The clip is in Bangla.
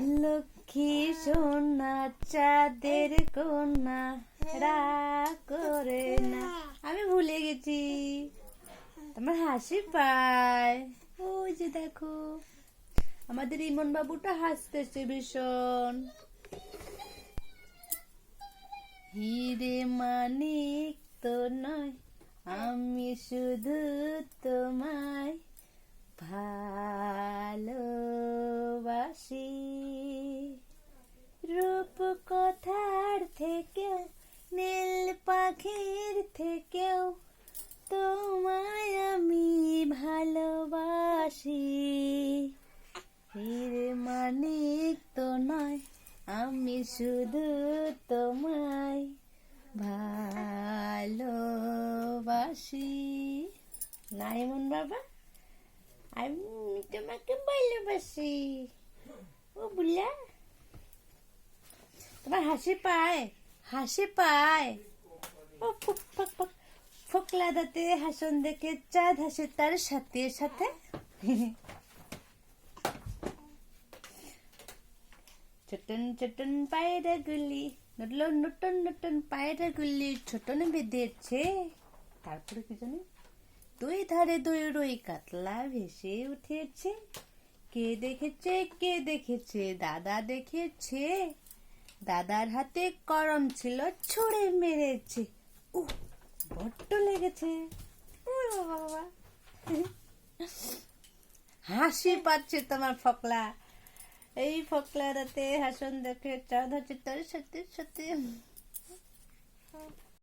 লক্ষ্মী সোনা, চাঁদের কন্যা, রাগ করে না। আমি ভুলে গেছি। তোমার হাসি পায়। ওই যে দেখো, আমাদের ইমন বাবুটা হাসতেছে ভীষণ। হিরে মানিক তো নয়, আমি শুধু তোমায় ভালোবাসি। কথার থেকেও, নীল পাখির থেকেও তোমায় আমি ভালোবাসি। হিরে মানিক তো নয়, আমি শুধু তোমায় ভালোবাসি। নাইমন বাবা, আমি তোমাকে ভালোবাসি। ও বুলা তোমার হাসি পায় হাসি পায়। ও ফুক ফুক ফুক। ফোকলা দাঁতে হাসন দেখে চাঁদ হাসে তার সাথে সাথে। ছোটন ছোটন পায়রা গুলি নটলো, নটন নটন পায়রা গুলি ছোটন বেঁধেছে। তারপরে কি জানি? দুই ধারে দুই রুই কাতলা ভেসে উঠেছে। কে দেখেছে কে দেখেছে, দাদা দেখেছে। দাদার হাতে করম ছিল, ছুঁড়ে মেরেছে। উহ, বড্ড লেগেছে। বাবা। হাসি পাচ্ছে তোমার ফকলা। এই ফকলা রাতে হাসন দেখে চাঁদ হচ্ছে তোর সত্যি সত্যি